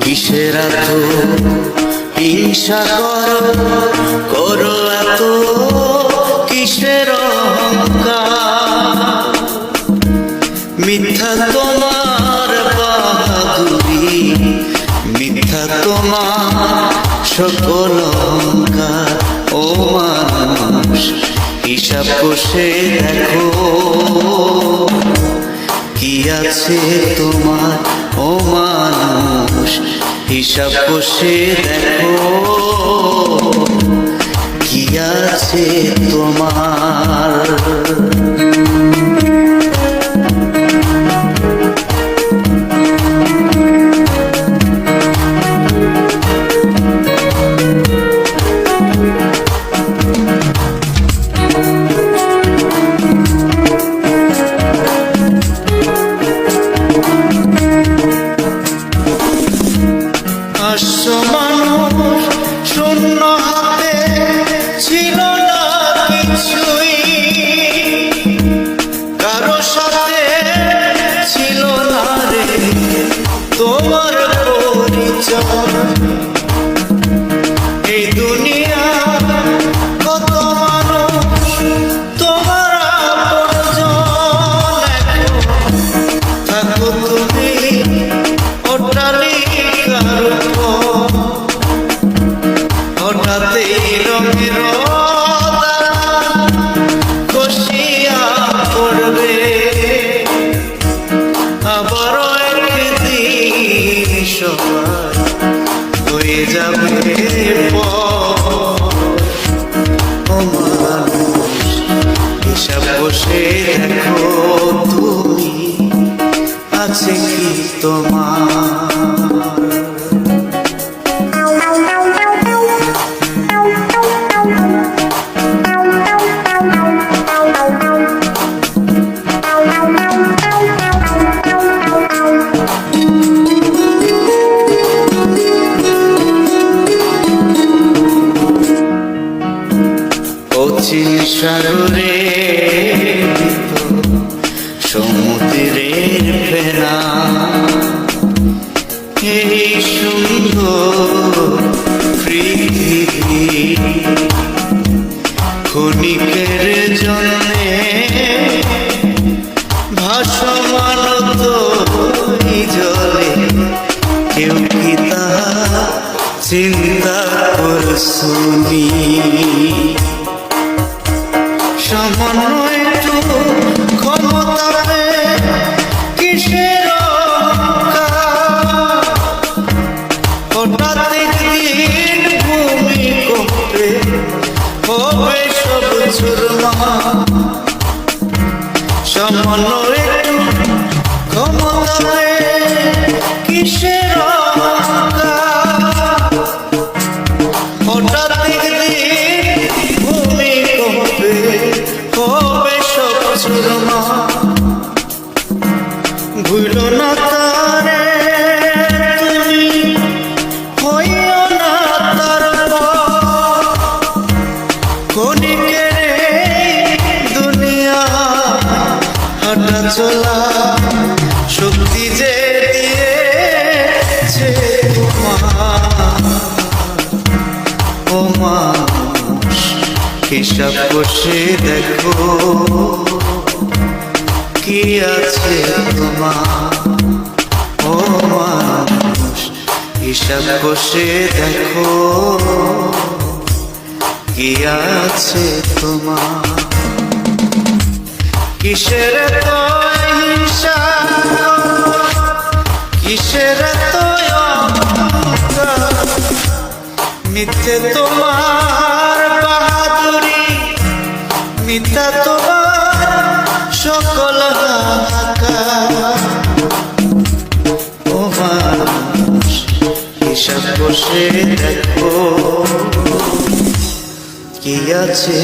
কিসের এত হিংসা কর করো এত কিসের? মিথ্যা তোমার বাহাদুরি মিথ্যা তোমার সকল হিসাব কষে দেখো। কি আছে তোমার? ও মানুষ হিসাব কষে দেখো। কি আছে তোমার? কারও সাথে ছিল না রে। তোমার পরিচয় এই দুনিয়া আবারও একদিন হয়ে যাবে হিসাব বসে দেখো তুমি আছে তোমার? অচিন সাগরে, সমুদ্রের ফেনা। এই সুন্দর পৃথিবী ক্ষণিকের জন্যে ভাসমান তো জলে, কেউ কি তাহা চিন্তা করছুনি সামান্য একটু ক্ষমতাতে কিসের? হঠাৎ একদিন ভূমিকম্পে হবে সব চুরমা সামান্য একটু ক্ষমতাতে কিসের তুমি হইও না তার ক্ষণিকের এই দুনিয়া হাঁটা চলা শক্তি যে দিয়েছে ও হিসাব বসে দেখো কি আছে তোমার। হিসাব বসে দেখো। কি আছে তোমার? কিসের তো কিসের তো মিথ্যে তোমার বাহাদুরি, মিথ্যা তোমার সকল হাহাকার। ও মানুষ হিসাব বসে দেখো কি আছে?